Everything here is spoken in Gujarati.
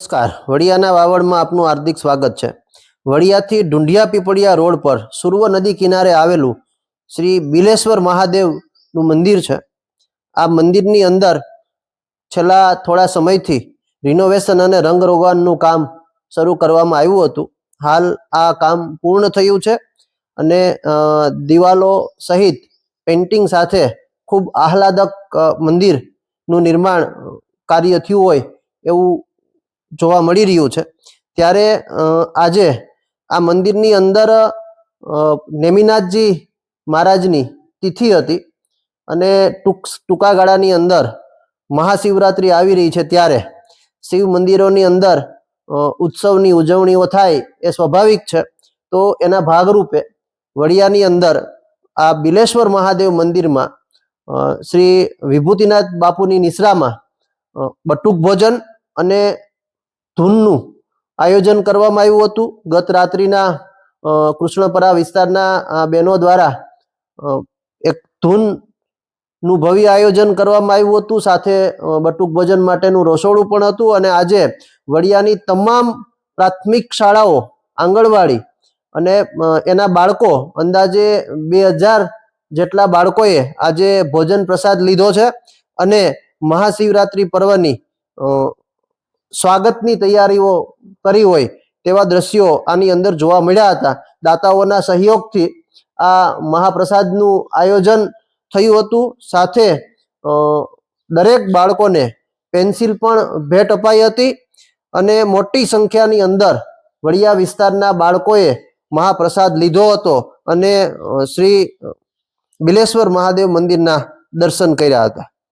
નમસ્કાર. વડિયાના વાવડમાં આપનું હાર્દિક સ્વાગત છે. વડિયાથી ઢુંઢિયા પીપળિયા રોડ પર સુરવ નદી કિનારે આવેલું શ્રી બિલેશ્વર મહાદેવનું મંદિર છે. આ મંદિરની અંદર છેલ્લા થોડા સમયથી રિનોવેશન અને રંગરોગાનનું કામ શરૂ કરવામાં આવ્યું હતું. હાલ આ કામ પૂર્ણ થયું છે અને દિવાલો સહિત પેન્ટિંગ સાથે ખૂબ આહલાદક મંદિરનું નિર્માણ કાર્ય થયું હોય એવું જોવા મળી રહ્યું છે. ત્યારે આજે આ મંદિરની અંદર નેમિનાથજી મહારાજની તિથિ હતી અને ટૂંક, ટૂંકા ગાળાની અંદર મહાશિવરાત્રિ આવી રહી છે ત્યારે શિવ મંદિરોની અંદર ઉત્સવની ઉજવણીઓ થાય એ સ્વાભાવિક છે. તો એના ભાગરૂપે વડિયાની અંદર આ બિલેશ્વર મહાદેવ મંદિરમાં શ્રી વિભૂતિનાથ બાપુની નિશ્રામાં બટુક ભોજન અને ધૂનનું આયોજન કરવામાં આવ્યું હતું. ગત રાત્રિના કૃષ્ણપરા વિસ્તારના બહેનો દ્વારા એક ધૂનનું ભવ્ય આયોજન કરવામાં આવ્યું હતું. સાથે બટુક ભોજન માટેનું રસોડું પણ હતું અને આજે વડિયાની તમામ પ્રાથમિક શાળાઓ આંગણવાડી અને એના બાળકો અંદાજે બે હજાર જેટલા બાળકોએ આજે ભોજન પ્રસાદ લીધો છે. અને મહાશિવરાત્રિ પર્વની સ્વાગતની તૈયારીઓ કરી હોય તેવા દ્રશ્યો આની અંદર જોવા મળ્યા હતા. દાતાઓના સહયોગથી આ મહાપ્રસાદનું આયોજન થયું હતું. સાથે દરેક બાળકોને પેન્સિલ પણ ભેટ અપાઈ હતી અને મોટી સંખ્યાની અંદર વડિયા વિસ્તારના બાળકોએ મહાપ્રસાદ લીધો હતો અને શ્રી બિલેશ્વર મહાદેવ મંદિરના દર્શન કર્યા હતા.